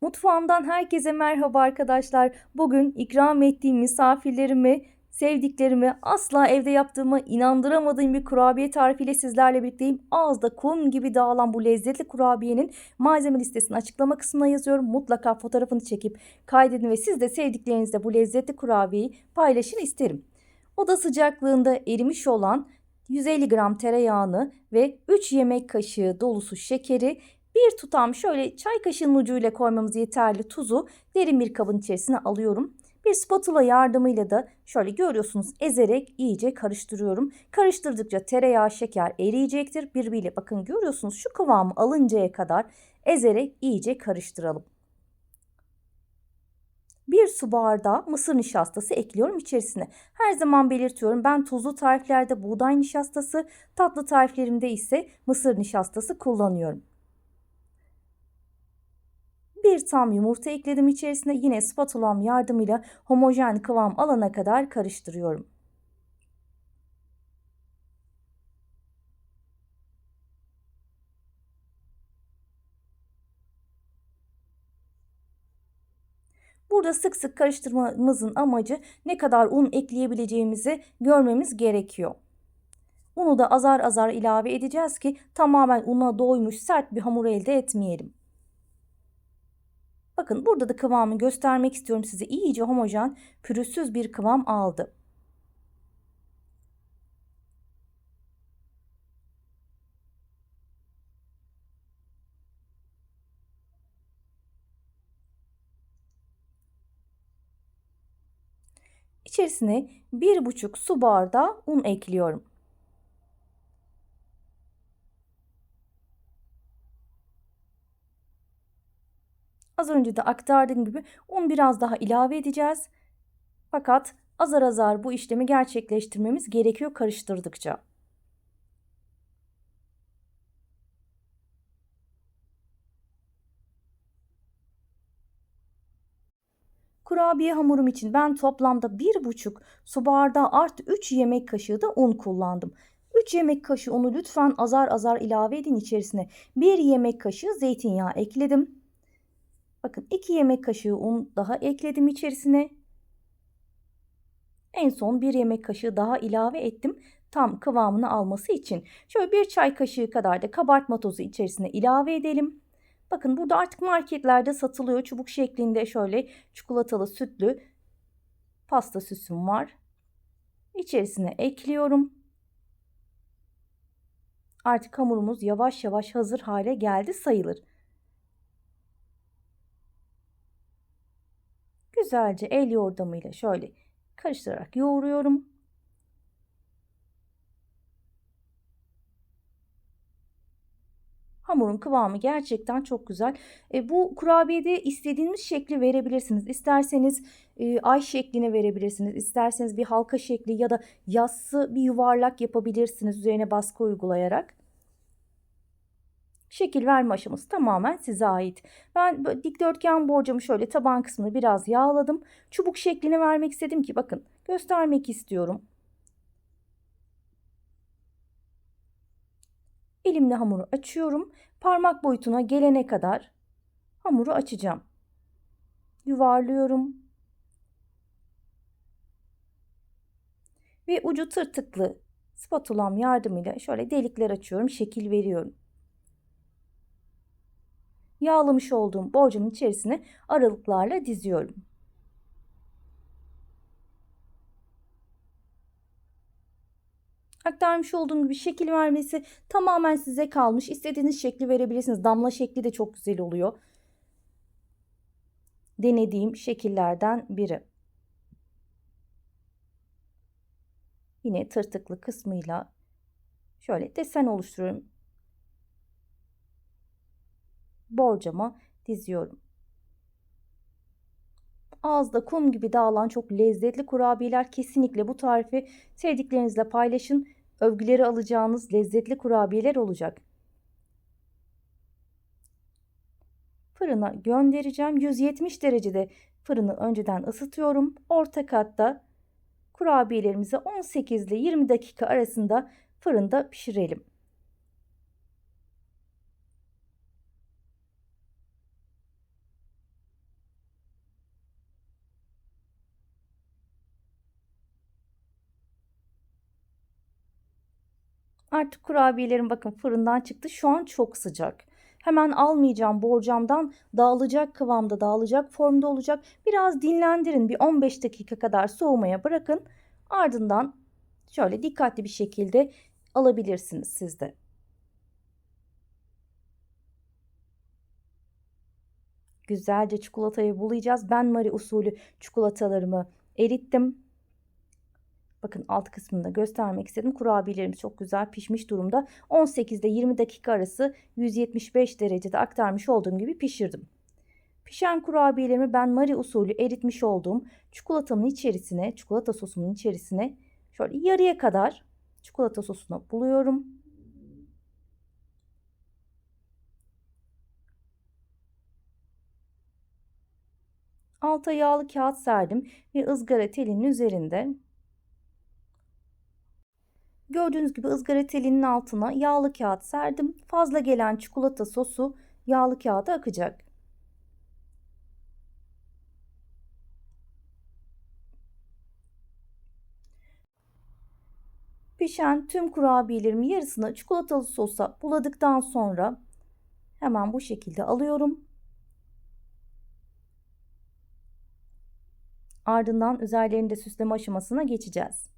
Mutfağımdan herkese merhaba arkadaşlar. Bugün ikram ettiğim misafirlerimi, sevdiklerimi asla evde yaptığımı inandıramadığım bir kurabiye tarifiyle sizlerle birlikteyim. Ağızda kum gibi dağılan bu lezzetli kurabiyenin malzeme listesini açıklama kısmına yazıyorum. Mutlaka fotoğrafını çekip kaydedin ve siz de sevdiklerinizle bu lezzetli kurabiyeyi paylaşın isterim. Oda sıcaklığında erimiş olan 150 gram tereyağını ve 3 yemek kaşığı dolusu şekeri bir tutam şöyle çay kaşığının ucuyla koymamız yeterli tuzu derin bir kabın içerisine alıyorum. Bir spatula yardımıyla da şöyle görüyorsunuz ezerek iyice karıştırıyorum. Karıştırdıkça tereyağı, şeker eriyecektir. Birbiriyle bakın görüyorsunuz şu kıvamı alıncaya kadar ezerek iyice karıştıralım. Bir su bardağı mısır nişastası ekliyorum içerisine. Her zaman belirtiyorum ben tuzlu tariflerde buğday nişastası, tatlı tariflerimde ise mısır nişastası kullanıyorum. Bir tam yumurta ekledim içerisine yine spatulam yardımıyla homojen kıvam alana kadar karıştırıyorum. Burada sık sık karıştırmamızın amacı ne kadar un ekleyebileceğimizi görmemiz gerekiyor. Unu da azar azar ilave edeceğiz ki tamamen una doymuş sert bir hamur elde etmeyelim. Bakın burada da kıvamı göstermek istiyorum size. İyice homojen, pürüzsüz bir kıvam aldı. İçerisine bir buçuk su bardağı un ekliyorum. Az önce de aktardığım gibi un biraz daha ilave edeceğiz. Fakat azar azar bu işlemi gerçekleştirmemiz gerekiyor karıştırdıkça. Kurabiye hamurum için ben toplamda 1,5 su bardağı artı 3 yemek kaşığı da un kullandım. 3 yemek kaşığı unu lütfen azar azar ilave edin içerisine. 1 yemek kaşığı zeytinyağı ekledim. Bakın 2 yemek kaşığı un daha ekledim içerisine. En son 1 yemek kaşığı daha ilave ettim tam kıvamını alması için. Şöyle bir çay kaşığı kadar da kabartma tozu içerisine ilave edelim. Bakın burada artık marketlerde satılıyor çubuk şeklinde şöyle çikolatalı sütlü pasta süsüm var. İçerisine ekliyorum. Artık hamurumuz yavaş yavaş hazır hale geldi sayılır. Güzelce el yordamıyla şöyle karıştırarak yoğuruyorum. Hamurun kıvamı gerçekten çok güzel. E, bu kurabiyede istediğiniz şekli verebilirsiniz. İsterseniz e, ay şeklini verebilirsiniz. İsterseniz bir halka şekli ya da yassı bir yuvarlak yapabilirsiniz üzerine baskı uygulayarak. Şekil verme aşaması tamamen size ait. Ben dikdörtgen borcamı şöyle taban kısmını biraz yağladım. Çubuk şeklini vermek istedim ki bakın göstermek istiyorum. Elimle hamuru açıyorum. Parmak boyutuna gelene kadar hamuru açacağım. Yuvarlıyorum. Ve ucu tırtıklı spatulam yardımıyla şöyle delikler açıyorum, şekil veriyorum yağlamış olduğum borcamın içerisine aralıklarla diziyorum. Aktarmış olduğum gibi şekil vermesi tamamen size kalmış. İstediğiniz şekli verebilirsiniz. Damla şekli de çok güzel oluyor. Denediğim şekillerden biri. Yine tırtıklı kısmıyla şöyle desen oluşturuyorum borcama diziyorum. Ağızda kum gibi dağılan çok lezzetli kurabiyeler kesinlikle bu tarifi sevdiklerinizle paylaşın. Övgüleri alacağınız lezzetli kurabiyeler olacak. Fırına göndereceğim. 170 derecede fırını önceden ısıtıyorum. Orta katta kurabiyelerimizi 18 ile 20 dakika arasında fırında pişirelim. Artık kurabiyelerim bakın fırından çıktı. Şu an çok sıcak. Hemen almayacağım borcamdan dağılacak kıvamda dağılacak formda olacak. Biraz dinlendirin bir 15 dakika kadar soğumaya bırakın. Ardından şöyle dikkatli bir şekilde alabilirsiniz siz de. Güzelce çikolatayı bulayacağız. Ben Marie usulü çikolatalarımı erittim. Bakın alt kısmında göstermek istedim. Kurabiyelerimiz çok güzel pişmiş durumda. 18 ile 20 dakika arası 175 derecede aktarmış olduğum gibi pişirdim. Pişen kurabiyelerimi ben Marie usulü eritmiş olduğum çikolatamın içerisine, çikolata sosumun içerisine şöyle yarıya kadar çikolata sosunu buluyorum. Alta yağlı kağıt serdim ve ızgara telinin üzerinde Gördüğünüz gibi ızgara telinin altına yağlı kağıt serdim. Fazla gelen çikolata sosu yağlı kağıda akacak. Pişen tüm kurabiyelerimi yarısını çikolatalı sosa buladıktan sonra hemen bu şekilde alıyorum. Ardından üzerlerinde süsleme aşamasına geçeceğiz.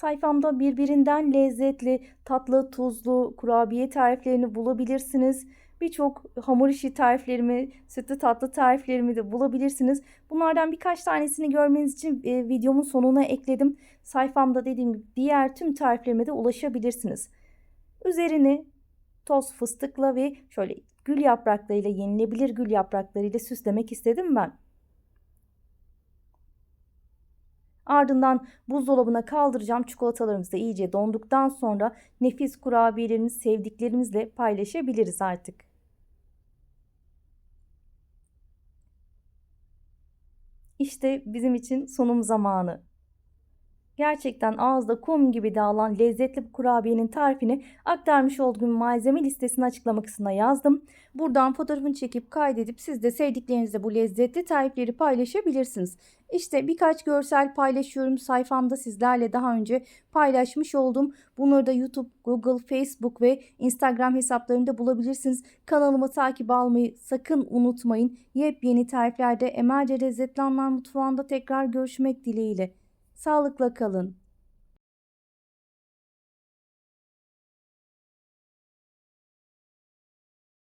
Sayfamda birbirinden lezzetli, tatlı, tuzlu kurabiye tariflerini bulabilirsiniz. Birçok hamur işi tariflerimi, sütlü tatlı tariflerimi de bulabilirsiniz. Bunlardan birkaç tanesini görmeniz için e, videomun sonuna ekledim. Sayfamda dediğim gibi diğer tüm tariflerime de ulaşabilirsiniz. Üzerini toz fıstıkla ve şöyle gül yapraklarıyla yenilebilir gül yapraklarıyla süslemek istedim ben. Ardından buzdolabına kaldıracağım. Çikolatalarımız da iyice donduktan sonra nefis kurabiyelerimizi sevdiklerimizle paylaşabiliriz artık. İşte bizim için sunum zamanı. Gerçekten ağızda kum gibi dağılan lezzetli bir kurabiyenin tarifini aktarmış olduğum malzeme listesini açıklama kısmına yazdım. Buradan fotoğrafını çekip kaydedip siz de sevdiklerinizle bu lezzetli tarifleri paylaşabilirsiniz. İşte birkaç görsel paylaşıyorum sayfamda sizlerle daha önce paylaşmış oldum. Bunları da YouTube, Google, Facebook ve Instagram hesaplarında bulabilirsiniz. Kanalımı takip almayı sakın unutmayın. Yepyeni tariflerde Emelce Lezzetli Anlar Mutfağı'nda tekrar görüşmek dileğiyle. Sağlıkla kalın.